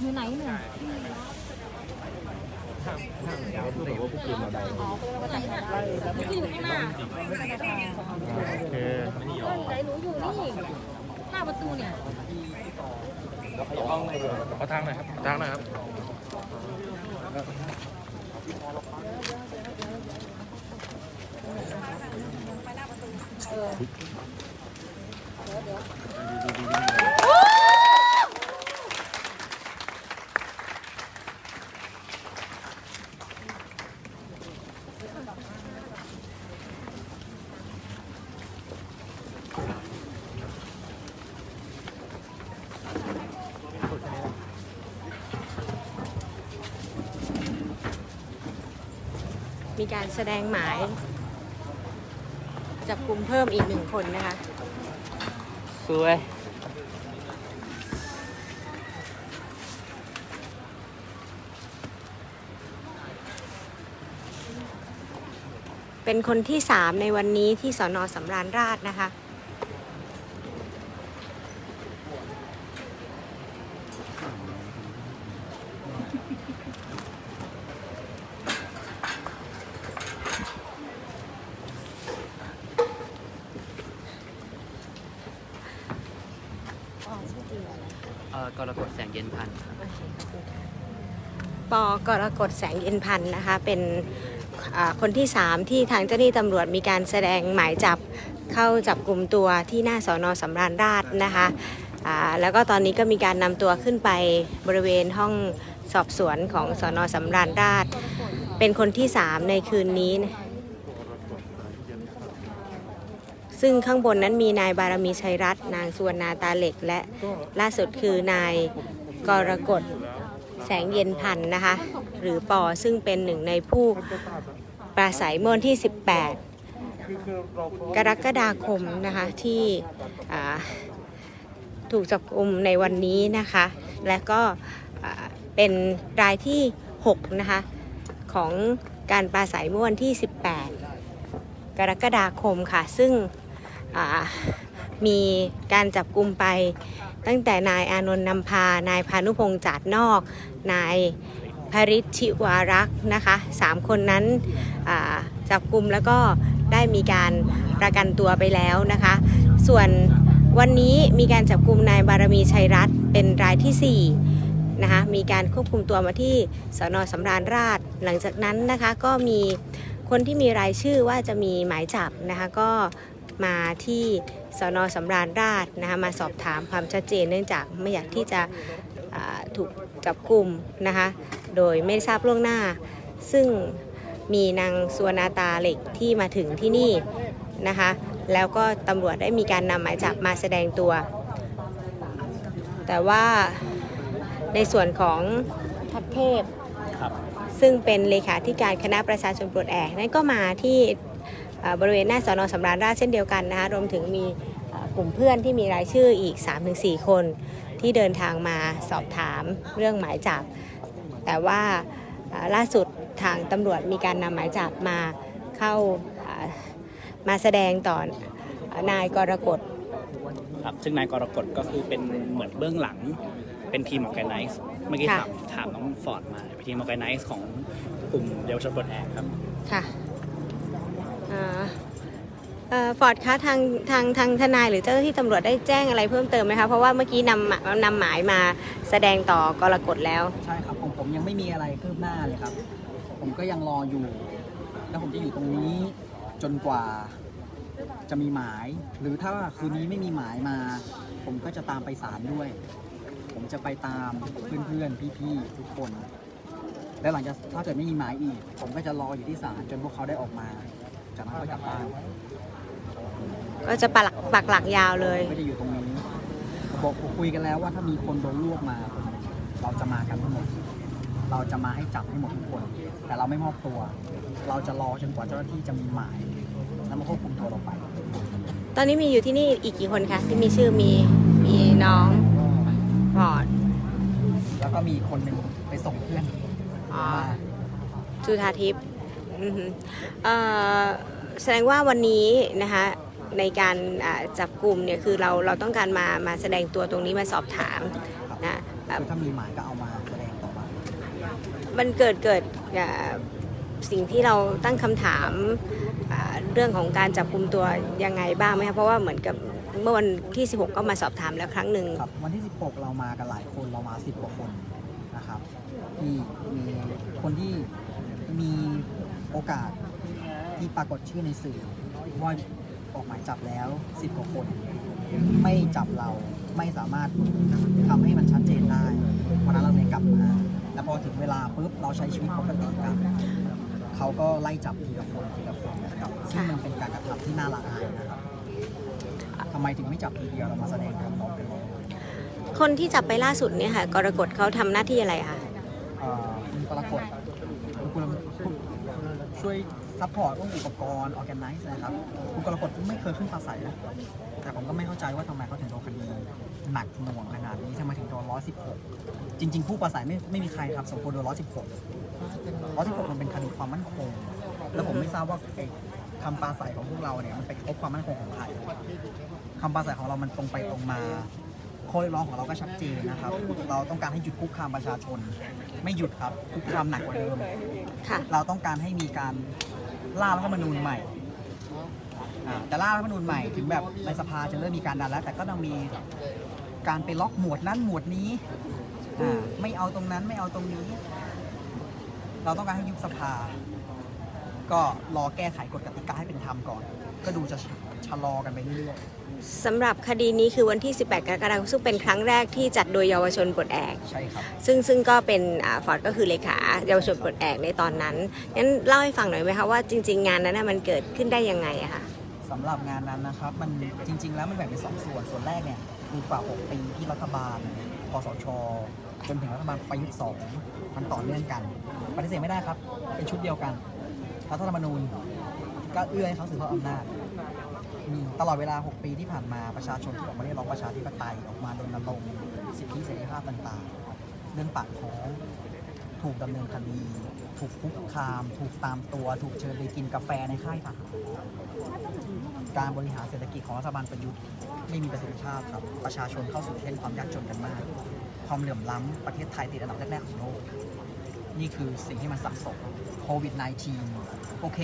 อยู่ไหนเนี่ยแต่ว่าพวกคุณมาได้ไหนน่ะมันก็อยู่ข้างหน้าโอเคก็ไหนหนูอยู่นี่หน้าประตูเนี่ยขอาทางหน่อยครับทางหน่อยครับ มีการแสดงหมายจับกลุ่มเพิ่มอีกหนึ่งคนนะคะ สวย เป็นคนที่สามในวันนี้ที่สอนอสำราญราชนะคะ เอ่อกรกฎแส งเย็นพันธ์ครับปกรกฎแสงเย็นพันธ์นะคะ เป็นคนที่ 3 ที่ทางเจ้าหน้าที่ตำรวจมีการแสดงหมายจับเข้าจับกลุ่มตัวที่หน้าสอนอสำราญราชนะคะอ่าแล้วก็ตอนนี้ก็มีการนำตัวขึ้นไปบริเวณห้องสอบสวนของสอนอสำราญราช เป็นคนที่ 3 ในคืนนี้ ซึ่งข้างบนนั้นมีนายบารมีชัยรัตน์นางสุวรรณาตาเหล็กและล่าสุดคือนาย กรกฎแสงเย็นพันนะคะ หรือปอซึ่งเป็นหนึ่งในผู้ปราศัยเมื่อวันที่ 18 กรกฎาคมนะคะที่ถูกจับกุมในวันนี้นะคะ และก็เป็นรายที่ 6 นะคะ ของการปราศัยเมื่อวันที่ 18 กรกฎาคมค่ะ ซึ่งมีการจับกลุมไป ตั้งแต่นายอานนท์นำพา นายพานุพงษ์จาดนอก นายพริชิวารักษ์นะคะสามคนนั้นจับกลุ่มแล้วก็ได้มีการประกันตัวไปแล้วนะคะ ส่วนวันนี้มีการจับกลุ่มนายบารมีชัยรัตน์เป็นรายที่4นะคะมีการควบคุมตัวมาที่สนสำราญราชหลังจากนั้นนะคะก็มีคนที่มีรายชื่อว่าจะมีหมายจับนะคะก็ มาที่สนสำราญราชนะคะมาสอบถามความชัดเจนเนื่องจากไม่อยากที่จะอ่าถูกจับกลุ่มนะคะโดยไม่ทราบล่วงหน้า ซึ่งมีนางสุวรรณาตาเหล็กที่มาถึงที่นี่นะคะแล้วก็ตำรวจได้มีการนำหมายจับมาแสดงตัว แต่ว่าในส่วนของทัพเทพครับซึ่งเป็นเลขาธิการคณะประชาชนปลดแอกนั่นก็มาที่เอ่อ บริเวณหน้าสอนอสำราญราชเช่นเดียวกันนะคะรวมถึงมีเอ่อกลุ่มเพื่อนที่มีรายชื่ออีก 3-4 คนที่เดินทางมาสอบถามเรื่องหมายจับ แต่ว่าเอ่อล่าสุดทางตำรวจมีการนำหมายจับมาเข้าเอ่อมาแสดงต่อนายกรกฎครับซึ่งนายกรกฎก็คือเป็นเหมือนเบื้องหลังเป็นทีมออแกไนซ์เมื่อกี้ค่ะถามถามน้องฟอร์ดมาเป็นทีมออแกไนซ์ของกลุ่มเยาวชนปลดแอกครับ ค่ะ ฟอร์ดคะทางทางทางทนายหรือเจ้าหน้าที่ตำรวจได้แจ้งอะไรเพิ่มเติมไหมคะ เพราะว่าเมื่อกี้นำนำหมายมาแสดงต่อกรกฎแล้ว ใช่ครับผมผมยังไม่มีอะไรคืบหน้าเลยครับ ผมก็ยังรออยู่ แล้วผมจะอยู่ตรงนี้จนกว่าจะมีหมาย หรือถ้าคืนนี้ไม่มีหมายมา ผมก็จะตามไปศาลด้วย ผมจะไปตามเพื่อนๆพี่ๆทุกคน แล้วหลังจากถ้าเกิดไม่มีหมายอีก ผมก็จะรออยู่ที่ศาลจนพวกเขาได้ออกมา จากนั้นก็กลับบ้านก็จะปักหลักปักหลักยาวเลย ก็จะอยู่ตรงนี้บอกคุยกันแล้วว่าถ้ามีคนโดนรวบมา เราจะมากันทั้งหมด เราจะมาให้จับให้หมดทุกคน แต่เราไม่มอบตัว เราจะรอจนกว่าเจ้าหน้าที่จะมีหมาย แล้วมาควบคุมตัวเราไป ตอนนี้มีอยู่ที่นี่อีกกี่คนคะที่มีชื่อมีมีน้องฟอร์ดแล้วก็มีคนหนึ่งไปส่งเพื่อนอ๋อจุธาทิพย์อือหือเอ่อ แสดงว่าวันนี้นะคะในการอ่าจับกลุ่มเนี่ยคือเราเราต้องการมามาแสดงตัวตรงนี้มาสอบถามนะคือถ้ามีหมายก็เอามาแสดงต่อมามันเกิดเกิดอ่าสิ่งที่เราตั้งคำถามอ่าเรื่องของการจับกลุ่มตัวยังไงบ้างไหมคะเพราะว่าเหมือนกับเมื่อวันที่ 16 ก็มาสอบถามแล้วครั้งหนึ่งครับวันที่ 16 เรามากันหลายคนเรามา 10 กว่าคนนะครับที่มีคนที่มี โอกาสที่ปรากฏชื่อในสื่อว่าออกหมายจับแล้ว10กว่าคน ไม่จับเราไม่สามารถทำให้มันชัดเจนได้วันนั้นเราเลยกลับมาแล้วพอถึงเวลาปุ๊บเราใช้ชีวิตปกติกันเขาก็ไล่จับทีละคนทีละคนนะครับซึ่งมันเป็นการกระทำที่น่าละอายนะครับทำไมถึงไม่จับทีเดียวเรามาแสดงความพร้อมกันเลยคนที่จับไปล่าสุดเนี่ยค่ะกรกฎเขาทำหน้าที่อะไรคะเอ่อคุณกรกฎคุณคุณ ช่วยซัพพอร์ตเรื่องอุปกรณ์ออแกไนซ์นะครับคุณกรกฎไม่เคยขึ้นปราศัยนะแต่ผมก็ไม่เข้าใจว่าทำไมเขาถึงโดนคดีหนักหน่วงขนาดนี้ทำไมถึงโดน116 จริง ๆ ผู้ปราศัยไม่ไม่มีใครครับสมควรโดน116 116มันเป็นคดีความมั่นคง แล้วผมไม่ทราบว่าไอ้คำปราศัยของพวกเราเนี่ยมันไปกระทบความมั่นคงของใครคำปราศัยของเรามันตรงไปตรงมาข้อเรียกร้องของเราก็ชัดเจนนะครับ เราต้องการให้หยุดคุกคามประชาชน ไม่หยุดครับคุกคามหนักกว่าเดิม ค่ะ เราต้องการให้มีการล่ารัฐธรรมนูญใหม่อ่าแต่ล่ารัฐธรรมนูญใหม่ถึงแบบในสภาจะเริ่มมีการดันแล้ว แต่ก็ต้องมีการไปล็อกหมวดนั้นหมวดนี้อ่าไม่เอาตรงนั้นไม่เอาตรงนี้ เราต้องการให้ยุบสภา ก็รอแก้ไขกฎกติกาให้เป็นธรรมก่อน ก็ดูจะ ชะลอกันไปเรื่อยสำหรับคดีนี้คือวันที่ 18 กรกฎาคมซึ่งเป็นครั้งแรกที่จัดโดยเยาวชนปลดแอก ๆ ใช่ครับ ซึ่งซึ่งก็เป็นอ่าฟอร์ดก็คือเลขาเยาวชนปลดแอกในตอนนั้นงั้นเล่าให้ฟังหน่อยไหมคะว่าจริง ๆ งานนั้นน่ะมันเกิดขึ้นได้ยังไงอะคะสำหรับงานนั้นนะครับ มันจริง ๆ แล้วมันแบ่งเป็นสองส่วน ส่วนแรกเนี่ย คือกว่า 6 ปีที่รัฐบาลคอสช จนถึงรัฐบาลประยุทธ์สองมันต่อเนื่องกันปฏิเสธไม่ได้ครับ เป็นชุดเดียวกันรัฐธรรมนูญก็เอื้อให้เขาสืบทอดอำนาจมี ตลอดเวลา 6 ปีที่ผ่านมาประชาชนที่ออกมาเรียกร้องประชาธิปไตยออกมารณรงค์สิทธิเสรีภาพต่างๆ เรื่องปากท้องถูกดำเนินคดี ถูกคุกคาม ถูกตามตัว ถูกเชิญไปกินกาแฟในค่ายทหารการบริหารเศรษฐกิจของรัฐบาลประยุทธ์ไม่มีประสิทธิภาพครับ ประชาชนเข้าสู่เส้นความยากจนกันมาก ความเหลื่อมล้ำประเทศไทยติดอันดับแรกๆของโลกนี่คือสิ่งที่มันสะสมโควิด -19 โอเค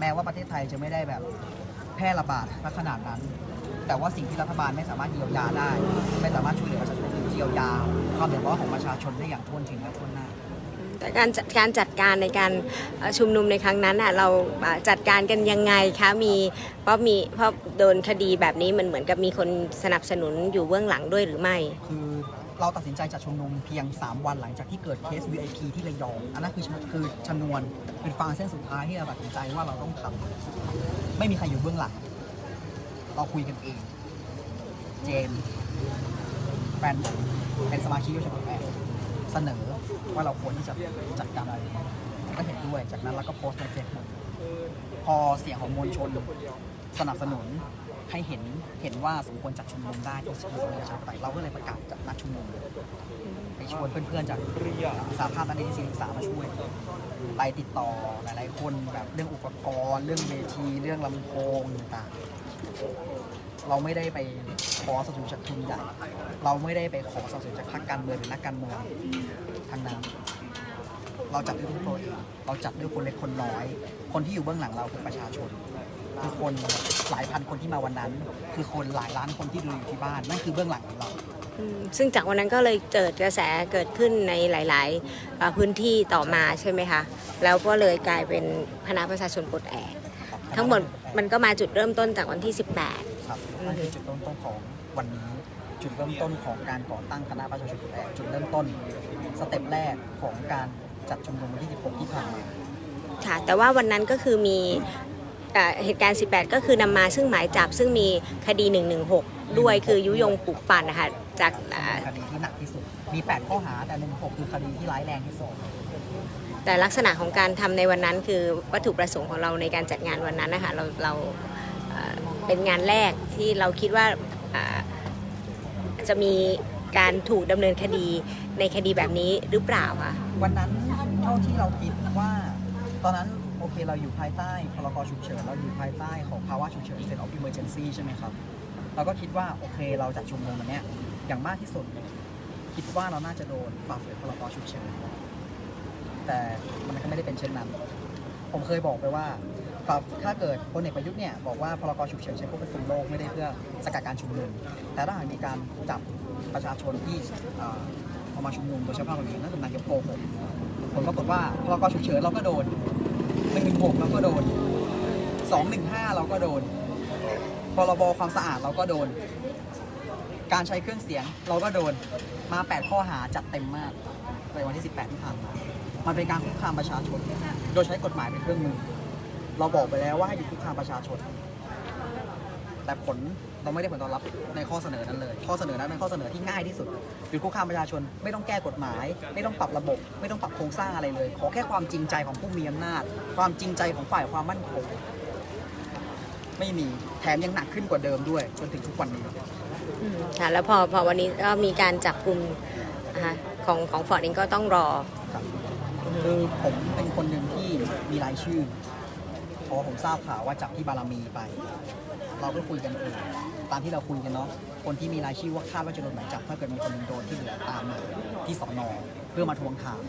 แม้ว่าประเทศไทยจะไม่ได้แบบ พร่ระบาดณขนาดนั้น แต่ว่าสิ่งที่รัฐบาลไม่สามารถเยียวยาได้ ไม่สามารถช่วยเหลือประชาชนเยียวยาความเดือดร้อนของประชาชนได้อย่างทั่วถึงและทั่วหน้าแต่การจัดการจัดการในการเอ่อชุมนุมในครั้งนั้นน่ะเราอ่าจัดการกันยังไงคะมีเพราะมีเพราะโดนคดีแบบนี้มันเหมือนกับมีคนสนับสนุนอยู่เบื้องหลังด้วยหรือไม่ คือเราตัดสินใจจัดชุมนุมเพียง 3 วันหลังจากที่เกิดเคส VIP ที่ระยอง อันนั้นคือคือชนวนเป็นฟางเส้นสุดท้ายที่เราตัดสินใจว่าเราต้องทำ ไม่มีใครอยู่เบื้องหลัง เราคุยกันเอง เจมส์แฟนผมเป็นสมาชิกเยาวชนแอกเสนอว่าเราควรที่จะจัดการอะไรก็เห็นด้วยจากนั้นเราก็โพสต์ในเฟซบุ๊กพอเสียงของมวลชนสนับสนุนให้เห็นเห็นว่าสมควรจัดชุมนุมได้ที่สภาประชาธิปไตยเราก็เลยประกาศจัดนัดชุมนุม ไปชวนเพื่อนๆจากสาภาพนักเรียนที่ศึกษามาช่วย ไปติดต่อหลายๆคนแบบเรื่องอุปกรณ์ เรื่องเวทีเรื่องลำโพงต่างๆ เราไม่ได้ไปขอสนับสนุนจากทุนใหญ่เราไม่ได้ไปขอสนับสนุนจากพรรคการเมืองหรือนักการเมืองทางนั้น เราจัดด้วยตัวเองเราจัดด้วยคนเล็กคนน้อย คนที่อยู่เบื้องหลังเราคือประชาชน คือคนหลายพันคนที่มาวันนั้น คือคนหลายล้านคนที่ดูอยู่ที่บ้านนั่นคือเบื้องหลังของเรา อืมซึ่งจากวันนั้นก็เลยเกิดกระแสเกิดขึ้นในหลายๆเอ่อพื้นที่ต่อมาใช่ไหมคะ แล้วก็เลยกลายเป็นคณะประชาชนปลดแอกทั้งหมดมันก็มาจุดเริ่มต้นจากวันที่ 18 ครับนั่นคือจุดเริ่มต้นของวันนี้ จุดเริ่มต้นของการก่อตั้งคณะประชาชนปลดแอกจุดเริ่มต้น สเต็ปแรกของการจัดชุมนุมวันที่ 16 ที่ผ่านมาค่ะแต่ว่าวันนั้นก็คือมี เอ่อเหตุการณ์ 18 ก็คือนำมาซึ่งหมายจับซึ่งมีคดี 116 ด้วยคือยุยงปลุกปั่นนะคะจากอ่าคดีที่หนักที่สุด มี 8 ข้อหาแต่1 6 คือคดีที่ร้ายแรงที่สุดแต่ลักษณะของการทำในวันนั้นคือวัตถุประสงค์ของเราในการจัดงานวันนั้นนะคะเราเราเอ่อเป็นงานแรกที่เราคิดว่าอ่าจะมีการถูกดำเนินคดีในคดีแบบนี้หรือเปล่าคะวันนั้นเท่าที่เราคิดว่าตอนนั้น โอเค เราอยู่ภายใต้พรกฉุกเฉินเราอยู่ภายใต้ของภาวะฉุกเฉิน state of emergency ใช่ไหมครับเราก็คิดว่าโอเคเราจัดชุมนุมวันเนี้ยอย่างมากที่สุด คิดว่าเราน่าจะโดนฝ่าฝืนพรกฉุกเฉินแต่มันก็ไม่ได้เป็นเช่นนั้น ผมเคยบอกไปว่าถ้าเกิดพลเอกประยุทธ์เนี่ยบอกว่าพรกฉุกเฉินใช้ควบคุมโรคไม่ได้เพื่อสกัดการชุมนุมแต่ถ้าหากมีการจับประชาชนที่เอ่อออกมาชุมนุมโดยเฉพาะคนนี้นั่นคือนายกโกหกผลปรากฏว่าพรกฉุกเฉินเราก็โดน 116เราก็โดน215เราก็โดนพรบความสะอาดเราก็โดน การใช้เครื่องเสียงเราก็โดนมา 8 ข้อหาจัดเต็มมากในวันที่ 18 ที่ผ่านมา มันเป็นการคุกคามประชาชน โดยใช้กฎหมายเป็นเครื่องมือ เราบอกไปแล้วว่าให้หยุดคุกคามประชาชน แต่ผล เราไม่ได้ผลตอบรับในข้อเสนอนั้นเลย ข้อเสนอนั้นเป็นข้อเสนอที่ง่ายที่สุดหยุดคุกคามประชาชนไม่ต้องแก้กฎหมาย ไม่ต้องปรับระบบ ไม่ต้องปรับโครงสร้างอะไรเลย ขอแค่ความจริงใจของผู้มีอำนาจ ความจริงใจของฝ่ายความมั่นคงไม่มีแถมยังหนักขึ้นกว่าเดิมด้วยจนถึงทุกวันนี้อืมค่ะแล้วพอพอวันนี้ก็มีการจับกลุ่มนะคะของของฟอร์ดเองก็ต้องรอ ครับคือผมเป็นคนหนึ่งที่มีรายชื่อ พอผมทราบข่าวว่าจับที่บารมีไป เราก็คุยกันเองตามที่เราคุยกันเนาะคนที่มีรายชื่อว่าคาดว่าจะโดนหมายจับถ้าเกิดมีคนหนึงโดนที่เหลือตามมาที่สอนอเพื่อมาทวงถาม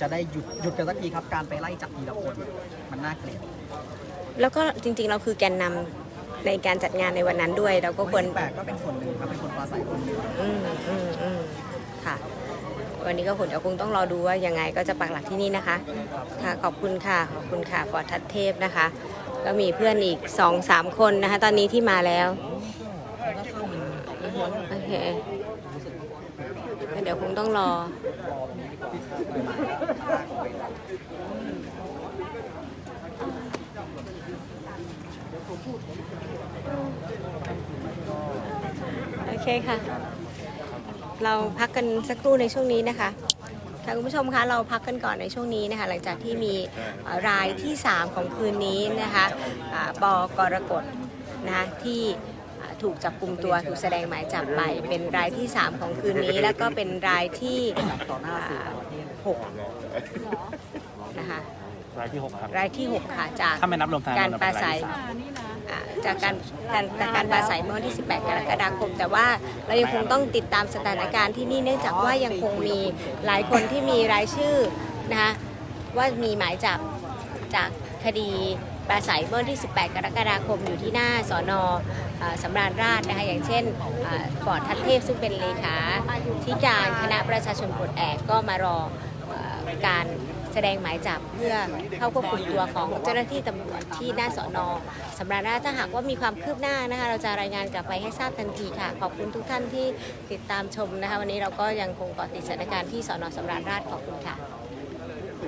จะได้หยุดหยุดกันสักทีครับการไปไล่จับทีละคนมันน่าเกลียดแล้วก็จริงๆเราคือแกนนำในการจัดงานในวันนั้นด้วย เราก็ควร แปลกก็เป็นส่วนหนึ่งครับเป็นคนปราศัยคนหนึ่ง อืมอืมอืม วันนี้ก็คงเดี๋ยวคงต้องรอดูว่ายังไงก็จะปักหลักที่นี่นะคะค่ะขอบคุณค่ะขอบคุณค่ะฟอร์ทัศเทพนะคะ ก็มีเพื่อนอีกสองสามคนนะคะ ตอนนี้ที่มาแล้วโอเคเดี๋ยวคงต้องรอโอเคค่ะ เราพักกันสักครู่ในช่วงนี้นะคะค่ะคุณผู้ชมคะเราพักกันก่อนในช่วงนี้นะคะหลังจากที่มีรายที่ 3 ของคืนนี้นะคะอ่าบกรกฎนะที่ถูกจับกลุ่มตัวถูกแสดงหมายจับไป เป็นรายที่ 3 ของคืนนี้ แล้วก็เป็นรายที่ต่อหน้าสื่อต่างประเทศ6นะคะ รายที่หกครับรายที่ 6 ค่ะจาก ถ้าไม่นับรวมทางการเนปราเป็นศัยที่สามอ่าจากการการจากการปราศัยเมื่อวันที่ 18 กรกฎาคม แต่ว่าเรายังคงต้องติดตามสถานการณ์ที่นี่เนื่องจากว่ายังคงมีหลายคนที่มีรายชื่อนะคะว่ามีหมายจับจากคดีปราศัยเมื่อวันที่ 18 กรกฎาคมอยู่ที่หน้าสอนอาสำราญราชนะคะอย่างเช่นอ่าฟอร์ดทัศเทพซึ่งเป็นเลขาที่การคณะประชาชนปลดแอกก็มารอเอ่อการ แสดงหมายจับเพื่อเข้าควบคุมตัวของเจ้าหน้าที่ตำรวจที่หน้าสอนอสำราญราชถ้าหากว่ามีความคืบหน้านะคะ เราจะรายงานกลับไปให้ทราบทันทีค่ะ ขอบคุณทุกท่านที่ติดตามชมนะคะ วันนี้เราก็ยังคงเกาะติดสถานการณ์ที่สอนอสำราญราชขอบคุณค่ะ